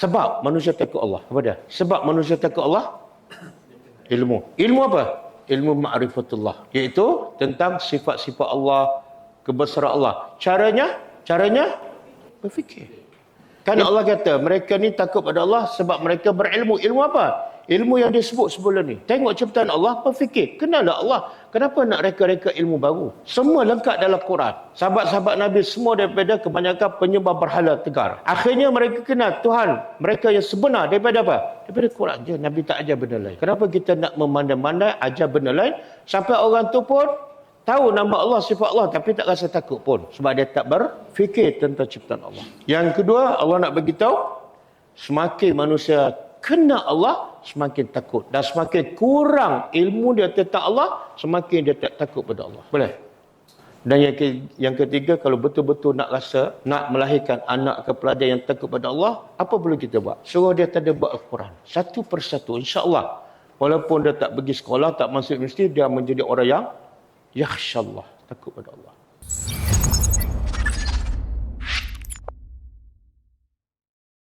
Sebab manusia takut Allah. Apa dia? Sebab manusia takut Allah? Ilmu. Ilmu apa? Ilmu ma'rifatullah. Iaitu tentang sifat-sifat Allah, kebesaran Allah. Caranya? Caranya? Berfikir. Kan Allah kata, mereka ni takut pada Allah sebab mereka berilmu. Ilmu apa? Ilmu yang disebut sebelum ni. Tengok ciptaan Allah, berfikir. Kenallah Allah. Kenapa nak reka-reka ilmu baru? Semua lengkap dalam Quran. Sahabat-sahabat Nabi semua daripada kebanyakan penyembah berhala tegar. Akhirnya mereka kenal Tuhan. Mereka yang sebenar daripada apa? Daripada Quran je. Nabi tak ajar benda lain. Kenapa kita nak memandai-mandai ajar benda lain? Sampai orang tu pun tahu nama Allah, sifat Allah tapi tak rasa takut pun. Sebab dia tak berfikir tentang ciptaan Allah. Yang kedua, Allah nak beritahu semakin manusia kenal Allah, semakin takut. Dan semakin kurang ilmu dia tentang Allah, semakin dia tak takut pada Allah. Boleh? Dan yang, yang ketiga, kalau betul-betul nak rasa, nak melahirkan anak ke pelajar yang takut pada Allah, apa perlu kita buat? Suruh dia tadabbur Al-Quran. Satu persatu, insyaAllah. Walaupun dia tak pergi sekolah, tak masuk universiti, dia menjadi orang yang yakhsyallah, takut pada Allah.